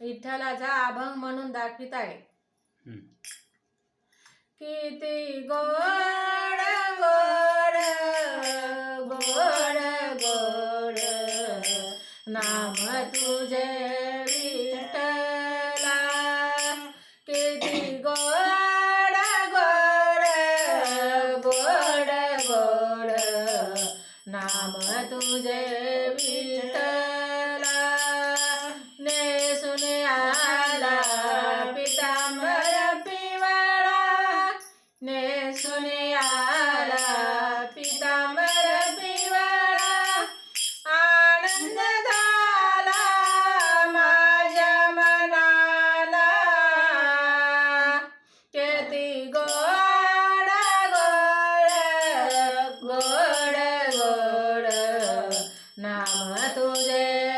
विठ्ठलाचा अभंग म्हणून दाखवित आहे. किती गोड गोड गोड गोड नाम तुझे विठ्ठला. किती गोड गोड गोड गोड नाम तुझे विठ्ठला. とうございます。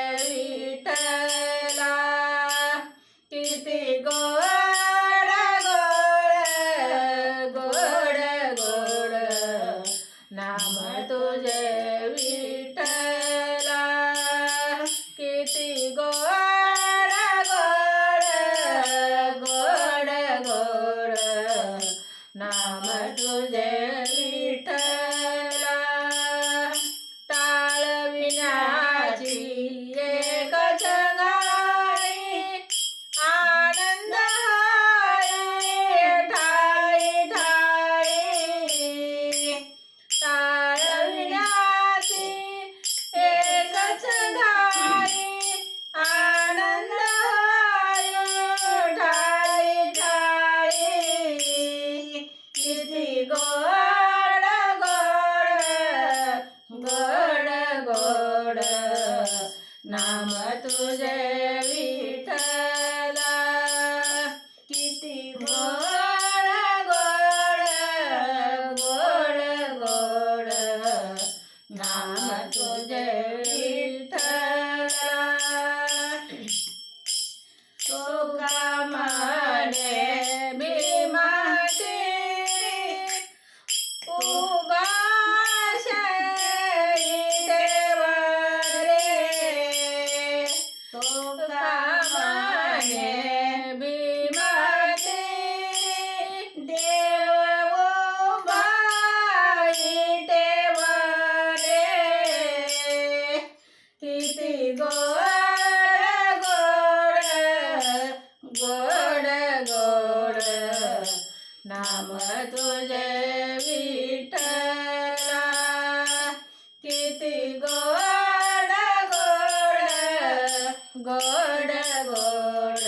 गोड गोड,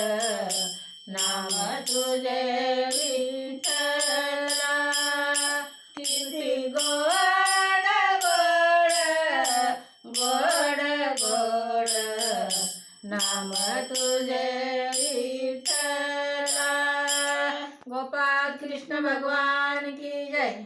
नाम तुझे विठला। किती गोड गोड गोड गोड, नाम तुझे विठला। गोपाल कृष्ण भगवान की जय।